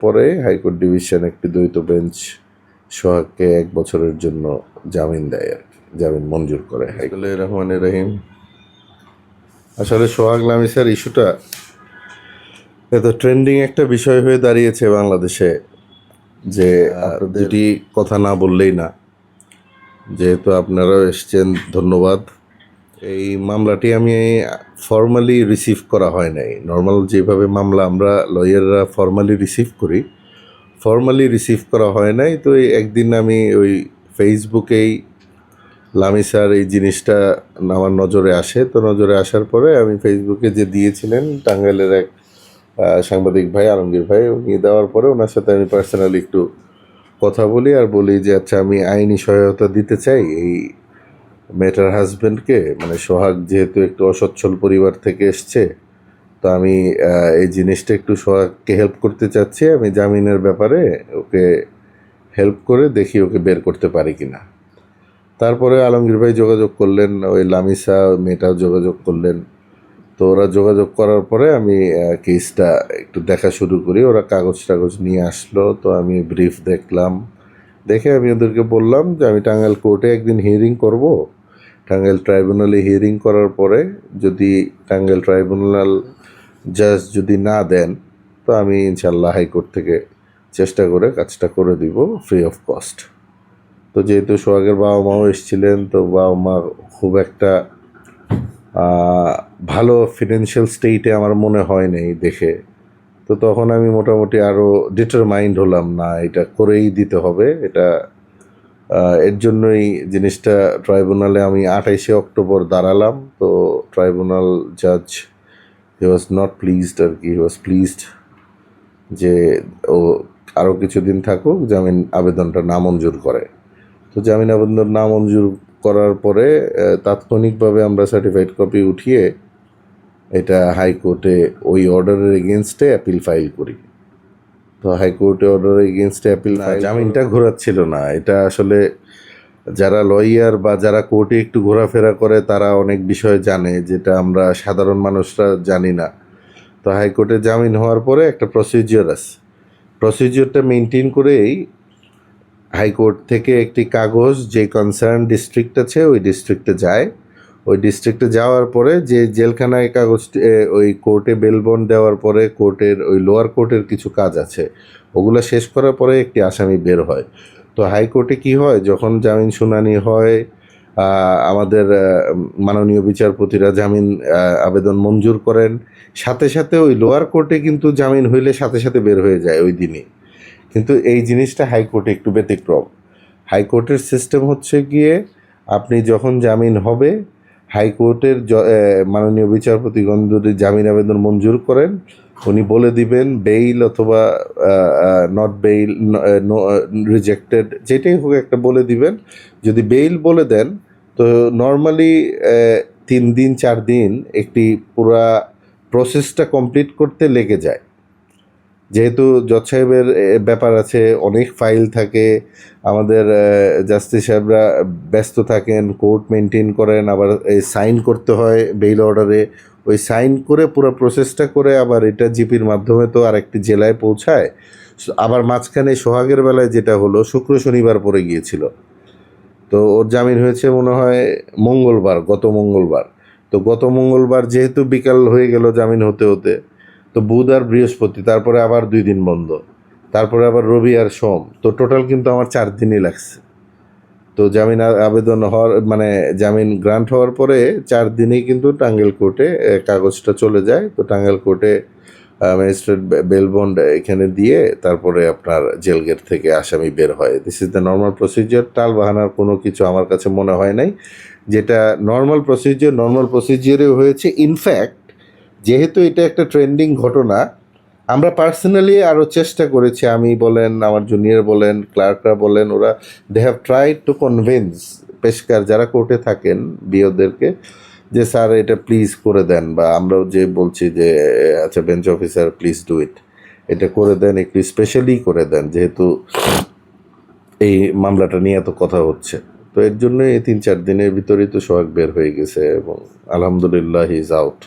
পরে high court division একটি দ্বৈত বেঞ্চ সোহাগকে এক বছরের জন্য জামিন দেয় আর কি। জামিন মঞ্জুর করে হাইকুল রহমান রহিম আসলে সোহাগ লামিসার ইস্যুটা এত ট্রেন্ডিং একটা বিষয় হয়ে দাঁড়িয়েছে বাংলাদেশে যে আর দুটি কথা না বললেই না। যেহেতু আপনারাও এসছেন ধন্যবাদ। এই মামলাটি আমি ফর্মালি রিসিভ করা হয় নাই। নর্মাল যেভাবে মামলা আমরা লয়াররা ফর্মালি রিসিভ করি ফর্মালি রিসিভ করা হয় নাই। তো এই একদিন আমি ওই ফেসবুকেই লামিসার এই জিনিসটা আমার নজরে আসে। তো নজরে আসার পরে আমি ফেসবুকে যে দিয়েছিলেন টাঙ্গাইলের এক সাংবাদিক ভাই, আলমগীর ভাই, উনি দেওয়ার পরে ওনার সাথে আমি পার্সোনালি একটু কথা বলি আর বলি যে আচ্ছা আমি আইনি সহায়তা দিতে চাই। এই মেয়েটার হাজব্যান্ডকে মানে সোহাগ যেহেতু একটু অসচ্ছল পরিবার থেকে এসছে, তো আমি এই জিনিসটা একটু সোহাগকে হেল্প করতে চাচ্ছি। আমি জামিনের ব্যাপারে ওকে হেল্প করে দেখি ওকে বের করতে পারি কি না তারপরে আলমগীর ভাই যোগাযোগ করলেন, ওই লামিসা মেয়েটাও যোগাযোগ করলেন। তো ওরা যোগাযোগ করার পরে আমি কেসটা একটু দেখা শুরু করি। ওরা কাগজ টাগজ নিয়ে আসলো, তো আমি ব্রিফ দেখলাম। দেখে আমি ওদেরকে বললাম যে আমি টাঙ্গাইল কোর্টে একদিন হিয়ারিং করব। টাঙ্গাইল ট্রাইব্যুনালে হিয়ারিং করার পরে যদি টাঙ্গাইল ট্রাইব্যুনাল জাজ যদি না দেন, তো আমি ইনশাল্লাহ হাইকোর্ট থেকে চেষ্টা করে কাজটা করে দিব ফ্রি অফ কস্ট তো যেহেতু সোহাগের বাবা মাও এসেছিলেন, তো বাবা মা খুব একটা ভালো ফিনান্সিয়াল স্টেটে আমার মনে হয় নাই দেখে। তো তখন আমি মোটামুটি আরও ডিটারমাইন্ড হলাম, না, এটা করেই দিতে হবে, এটা এর জন্যই জিনিসটা ট্রাইব্যুনালে আমি আঠাইশে অক্টোবর দাঁড়ালাম। তো ট্রাইব্যুনাল জাজ হি ওয়াজ নট প্লিজড আর কি হি ওয়াজ প্লিজড যে ও আরও কিছুদিন থাকুক, জামিন আবেদনটা নামঞ্জুর করে। তো জামিন আবেদন নামঞ্জুর করার পরে তাৎক্ষণিকভাবে আমরা সার্টিফাইড কপি উঠিয়ে এটা হাইকোর্টে ওই অর্ডারের এগেনস্টে অ্যাপিল ফাইল করি। তো হাইকোর্টে অর্ডারের এগেনস্টে অ্যাপিল জামিনটা ঘোরাচ্ছিল না। এটা আসলে যারা লয়ার বা যারা কোর্টে একটু ঘোরাফেরা করে তারা অনেক বিষয় জানে যেটা আমরা সাধারণ মানুষরা জানি না। তো হাইকোর্টে জামিন হওয়ার পরে একটা প্রসিজিওর আছে। প্রসিজিওরটা মেনটেন করেই হাইকোর্ট থেকে একটি কাগজ যে কনসার্ন ডিস্ট্রিক্ট আছে ওই ডিস্ট্রিক্টে যায়। ওই ডিস্ট্রিক্টে যাওয়ার পরে যে জেলখানায় কাগজটি এ, ওই কোর্টে বেলবন্ড দেওয়ার পরে কোর্টের ওই লোয়ার কোর্টের কিছু কাজ আছে। ওগুলো শেষ করার পরে একটি আসামি বের হয়। তো হাইকোর্টে কি হয়? যখন জামিন শুনানি হয় আমাদের মাননীয় বিচারপতিরা জামিন আবেদন মঞ্জুর করেন। সাথে সাথে ওই লোয়ার কোর্টে কিন্তু জামিন হইলে সাথে সাথে বের হয়ে যায় ওই দিনই। কিন্তু এই জিনিসটা হাইকোর্টে একটু ব্যতিক্রম। হাইকোর্টের সিস্টেম হচ্ছে গিয়ে আপনি যখন জামিন হবে হাইকোর্টের মাননীয় বিচারপতিগণ যদি জামিন আবেদন মঞ্জুর করেন। উনি বলে দিবেন বেইল অথবা নট বেইল রিজেক্টেড যেটাই হোক একটা বলে দিবেন। যদি বেইল বলে দেন, তো নর্মালি তিন দিন, চার দিন একটি পুরা প্রসেসটা কমপ্লিট করতে লেগে যায়। যেহেতু জজ সাহেবের ব্যাপার আছে, অনেক ফাইল থাকে, আমাদের জাস্টিস সাহেবরা ব্যস্ত থাকেন, কোর্ট মেনটেন করেন, আবার এই সাইন করতে হয় বেইল অর্ডারে। ওই সাইন করে পুরো প্রসেসটা করে আবার এটা জিপির মাধ্যমে তো আরেকটি জেলায় পৌঁছায়। আবার মাঝখানে সোহাগের বেলায় যেটা হলো, শুক্র শনিবার পরে গিয়েছিল। তো ওর জামিন হয়েছে মনে হয় মঙ্গলবার, গত মঙ্গলবার। তো গত মঙ্গলবার যেহেতু বিকাল হয়ে গেল জামিন হতে হতে তো বুধ আর বৃহস্পতি, তারপরে আবার দুই দিন বন্ধ, তারপরে আবার রবি আর সোম, তো টোটাল কিন্তু আমার চার দিনই লাগছে। তো জামিন আবেদন হওয়ার মানে জামিন গ্রান্ট হওয়ার পরে চার দিনেই কিন্তু টাঙ্গেল কোর্টে কাগজটা চলে যায়, তো টাঙ্গেল কোর্টে ম্যাজিস্ট্রেট বেলবন্ড এখানে দিয়ে তারপরে আপনার জেল গেট থেকে আসামি বের হয়। This is the normal procedure টাল বাহানার কোনো কিছু আমার কাছে মনে হয় নাই, যেটা নর্মাল প্রসিজিওর নর্মাল প্রসিজিওরে হয়েছে। ইনফ্যাক্ট যেহেতু এটা একটা ট্রেন্ডিং ঘটনা, আমরা পার্সোনালি আরও চেষ্টা করেছি, আমি বলেন, আমার জুনিয়র বলেন ক্লার্করা বলেন, ওরা they have tried to convince পেশকার যারা কোর্টে থাকেন, বিওদেরকে, যে স্যার এটা প্লিজ করে দেন, বা আমরাও যে বলছি যে আচ্ছা bench officer please do it এটা করে দেন, একটু স্পেশালি করে দেন, যেহেতু এই মামলাটা নিয়ে এত কথা হচ্ছে। তো এর জন্য এই তিন চার দিনের ভিতরেই তো সোহাগ বের হয়ে গেছে, এবং আলহামদুলিল্লাহ হি ইজ আউট